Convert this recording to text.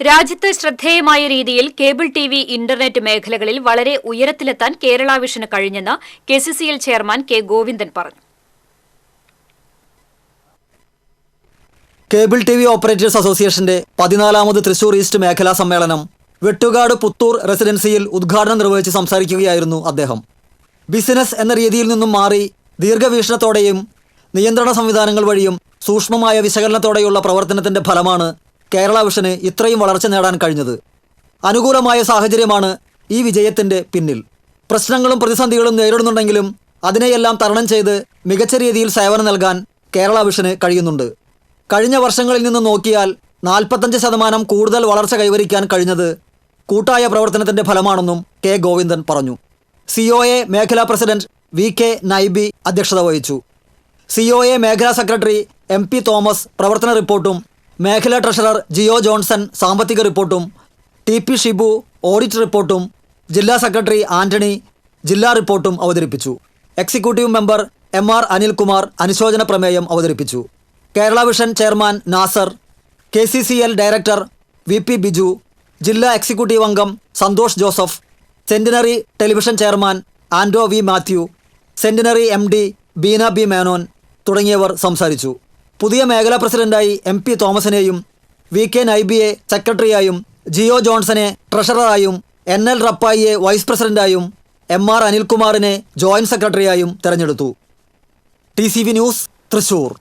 രാജ്യത്ത് ശ്രദ്ധേയമായ രീതിയിൽ കേബിൾ ടി വി ഇന്റർനെറ്റ് മേഖലകളിൽ വളരെ ഉയരത്തിലെത്താൻ കേരള വിഷന് കഴിഞ്ഞെന്ന് K C C L chairman K Govindan പറഞ്ഞു. കേബിൾ ടി വി ഓപ്പറേറ്റേഴ്സ് അസോസിയേഷന്റെ പതിനാലാമത് തൃശൂർ ഈസ്റ്റ് മേഖലാ സമ്മേളനം വെട്ടുകാട് പുത്തൂർ റെസിഡൻസിയിൽ ഉദ്ഘാടനം നിർവഹിച്ച് സംസാരിക്കുകയായിരുന്നു അദ്ദേഹം. ബിസിനസ് എന്ന രീതിയിൽ നിന്നും മാറി ദീർഘവീക്ഷണത്തോടെയും നിയന്ത്രണ സംവിധാനങ്ങൾ വഴിയും സൂക്ഷ്മമായ വിശകലനത്തോടെയുള്ള പ്രവർത്തനത്തിന്റെ ഫലമാണ് കേരള വിഷന് ഇത്രയും വളർച്ച നേടാൻ കഴിഞ്ഞത്. അനുകൂലമായ സാഹചര്യമാണ് ഈ വിജയത്തിന്റെ പിന്നിൽ. പ്രശ്നങ്ങളും പ്രതിസന്ധികളും നേരിടുന്നുണ്ടെങ്കിലും അതിനെയെല്ലാം തരണം ചെയ്ത് മികച്ച രീതിയിൽ സേവനം നൽകാൻ കേരള വിഷന് കഴിയുന്നുണ്ട്. കഴിഞ്ഞ വർഷങ്ങളിൽ നിന്ന് നോക്കിയാൽ നാൽപ്പത്തഞ്ച് ശതമാനം കൂടുതൽ വളർച്ച കൈവരിക്കാൻ കഴിഞ്ഞത് കൂട്ടായ പ്രവർത്തനത്തിന്റെ ഫലമാണെന്നും കെ ഗോവിന്ദൻ പറഞ്ഞു. സി ഒ എ മേഖലാ പ്രസിഡന്റ് വി കെ നൈബി അധ്യക്ഷത വഹിച്ചു. സി ഒ എ മേഖലാ സെക്രട്ടറി എം പി തോമസ് പ്രവർത്തന റിപ്പോർട്ടും മേഖലാ ട്രഷറർ ജിയോ ജോൺസൺ സാമ്പത്തിക റിപ്പോർട്ടും ടി പി ഷിബു ഓഡിറ്റ് റിപ്പോർട്ടും ജില്ലാ സെക്രട്ടറി ആന്റണി ജില്ലാ റിപ്പോർട്ടും അവതരിപ്പിച്ചു. Executive member M R Anilkumar അനുശോചന പ്രമേയം അവതരിപ്പിച്ചു. Kerala vision chairman Nasar K C C L director V P Biju ജില്ലാ എക്സിക്യൂട്ടീവ് അംഗം Santhosh Joseph centenary television chairman Ando V Mathew centenary M D Beena B Menon തുടങ്ങിയവർ സംസാരിച്ചു. പുതിയ മേഖലാ പ്രസിഡന്റായി എം പി തോമസിനെയും വി കെ നൈബിയെ സെക്രട്ടറിയായും ജിയോ ജോൺസനെ ട്രഷററായും എൻ എൽ റപ്പായിയെ വൈസ് പ്രസിഡന്റായും എം ആർ അനിൽകുമാറിനെ ജോയിന്റ് സെക്രട്ടറിയായും തെരഞ്ഞെടുത്തു. T news Thrissur.